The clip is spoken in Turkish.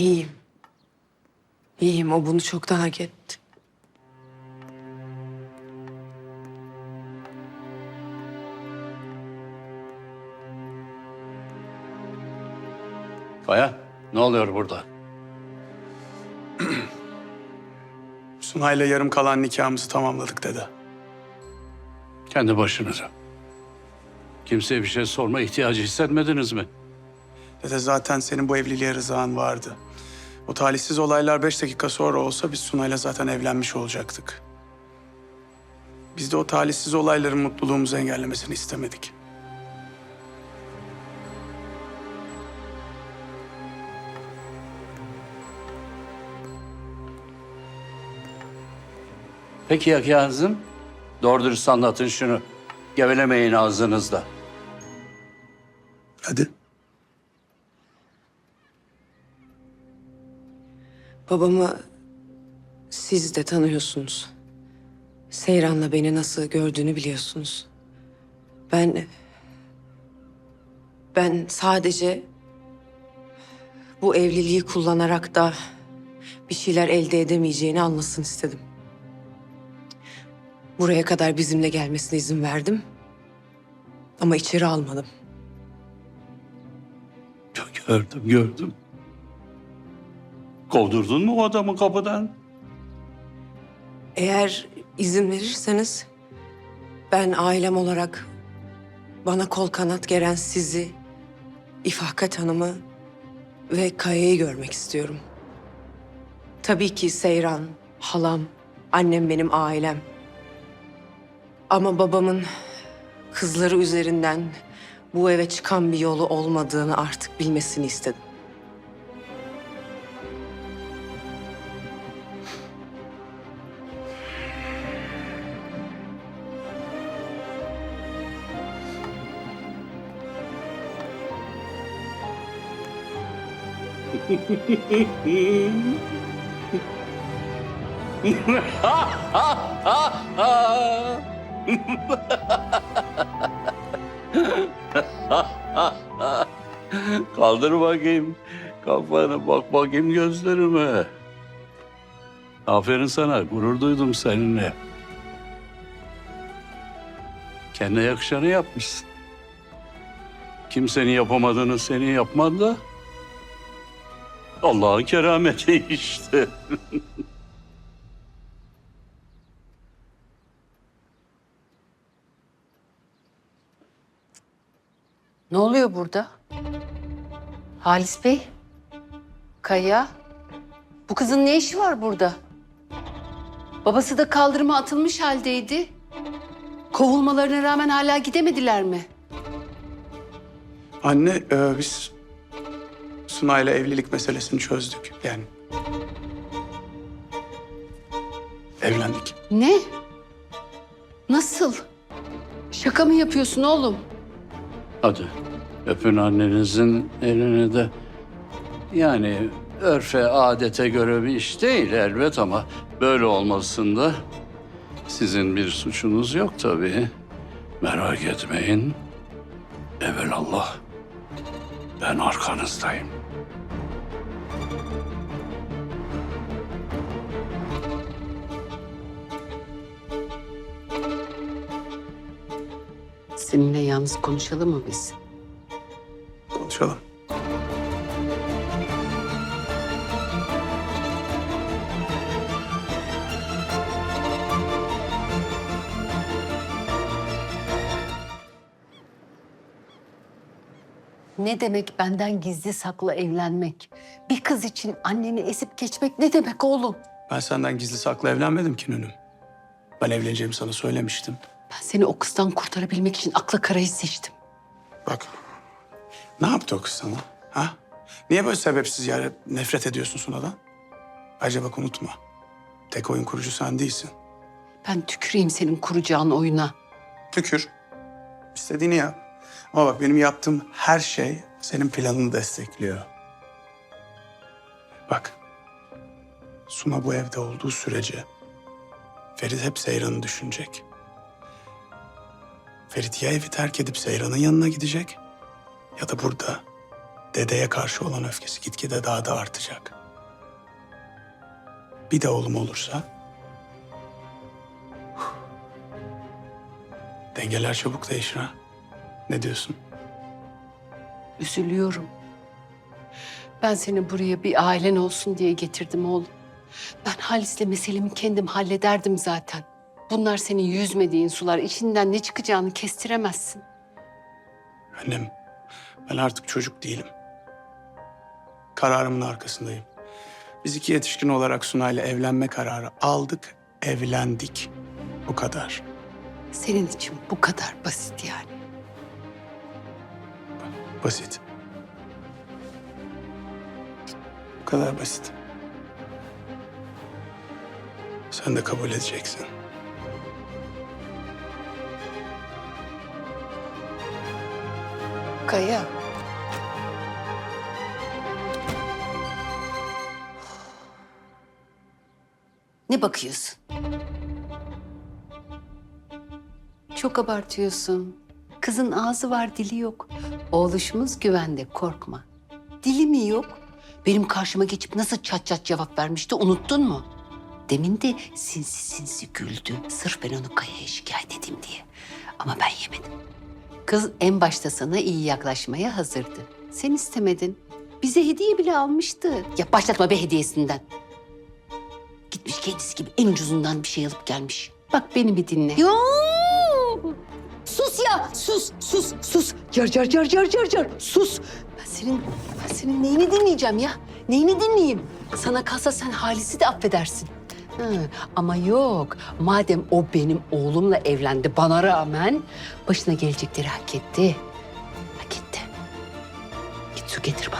İyiyim. İyiyim. O bunu çoktan hak etti. Kaya, ne oluyor burada? Sunay'la yarım kalan nikahımızı tamamladık dede. Kendi başınıza. Kimseye bir şey sorma ihtiyacı hissetmediniz mi? Dede zaten senin bu evliliğe rızan vardı. O talihsiz olaylar beş dakika sonra olsa biz Sunay'la zaten evlenmiş olacaktık. Biz de o talihsiz olayların mutluluğumuzu engellemesini istemedik. Peki ya Kazım? Doğru dürüst anlatın şunu. Gevelemeyin ağzınızda. Hadi. Babamı siz de tanıyorsunuz. Seyran'la beni nasıl gördüğünü biliyorsunuz. Ben... Ben sadece bu evliliği kullanarak da bir şeyler elde edemeyeceğini anlasın istedim. Buraya kadar bizimle gelmesine izin verdim. Ama içeri almadım. Gördüm, gördüm. Kovdurdun mu o adamı kapıdan? Eğer izin verirseniz ben ailem olarak bana kol kanat geren sizi, İfakat Hanım'ı ve Kaya'yı görmek istiyorum. Tabii ki Seyran, halam, annem benim ailem. Ama babamın kızları üzerinden bu eve çıkan bir yolu olmadığını artık bilmesini istedim. Kaldır bakayım kafanı, bak bakayım gözlerime. Aferin sana, gurur duydum seninle. Kendine yakışanı yapmışsın. Kimsenin yapamadığını senin yapman da Allah'ın kerameti işte. Ne oluyor burada? Halis Bey? Kaya? Bu kızın ne işi var burada? Babası da kaldırıma atılmış haldeydi. Kovulmalarına rağmen hala gidemediler mi? Anne e, biz Sunay'la evlilik meselesini çözdük. Yani evlendik. Ne? Nasıl? Şaka mı yapıyorsun oğlum? Hadi öpün annenizin elini de. Yani örfe, adete göre bir iş değil elbet ama böyle olmasında sizin bir suçunuz yok tabii. Merak etmeyin. Evelallah ben arkanızdayım. Seninle yalnız konuşalım mı biz? Konuşalım. Ne demek benden gizli saklı evlenmek? Bir kız için anneni esip geçmek ne demek oğlum? Ben senden gizli saklı evlenmedim ki Nünüm. Ben evleneceğimi sana söylemiştim. Ben seni o kızdan kurtarabilmek için akla karayı seçtim. Bak. Ne yaptı o kız sana? Ha? Niye böyle sebepsiz yere nefret ediyorsun Suna'dan? Ayrıca bak unutma. Tek oyun kurucu sen değilsin. Ben tüküreyim senin kuracağın oyuna. Tükür. İstediğini yap. Ama bak benim yaptığım her şey senin planını destekliyor. Bak. Suna bu evde olduğu sürece Ferit hep Seyran'ı düşünecek. Ferit ya evi terk edip Seyran'ın yanına gidecek ya da burada dedeye karşı olan öfkesi gitgide daha da artacak. Bir de oğlum olursa dengeler çabuk değişir ha. Ne diyorsun? Üzülüyorum. Ben seni buraya bir ailen olsun diye getirdim oğlum. Ben Halis'le meselemi kendim hallederdim zaten. Bunlar senin yüzmediğin sular. İçinden ne çıkacağını kestiremezsin. Annem, ben artık çocuk değilim. Kararımın arkasındayım. Biz iki yetişkin olarak Sunay'la evlenme kararı aldık, evlendik. Bu kadar. Senin için bu kadar basit yani. Basit. Bu kadar basit. Sen de kabul edeceksin. Kaya. Ne bakıyorsun? Çok abartıyorsun. Kızın ağzı var, dili yok. Oğluşumuz güvende, korkma. Dili mi yok? Benim karşıma geçip nasıl çat çat cevap vermişti, unuttun mu? Demin de sinsi sinsi güldü. Sırf ben onu Kaya'ya şikayet edeyim diye. Ama ben yemedim. Kız en başta sana iyi yaklaşmaya hazırdı. Sen istemedin. Bize hediye bile almıştı. Ya başlatma be hediyesinden. Gitmiş kendisi gibi en ucuzundan bir şey alıp gelmiş. Bak beni bir dinle. Yo! Sus ya! Sus, sus, sus. Car car car car car car. Sus. Ben senin, ben senin neyini dinleyeceğim ya? Neyini dinleyeyim? Sana kalsa sen Halis'i de affedersin. Hı, ama yok. Madem o benim oğlumla evlendi bana rağmen başına gelecekleri hak etti. Hak etti. Git su getir bana.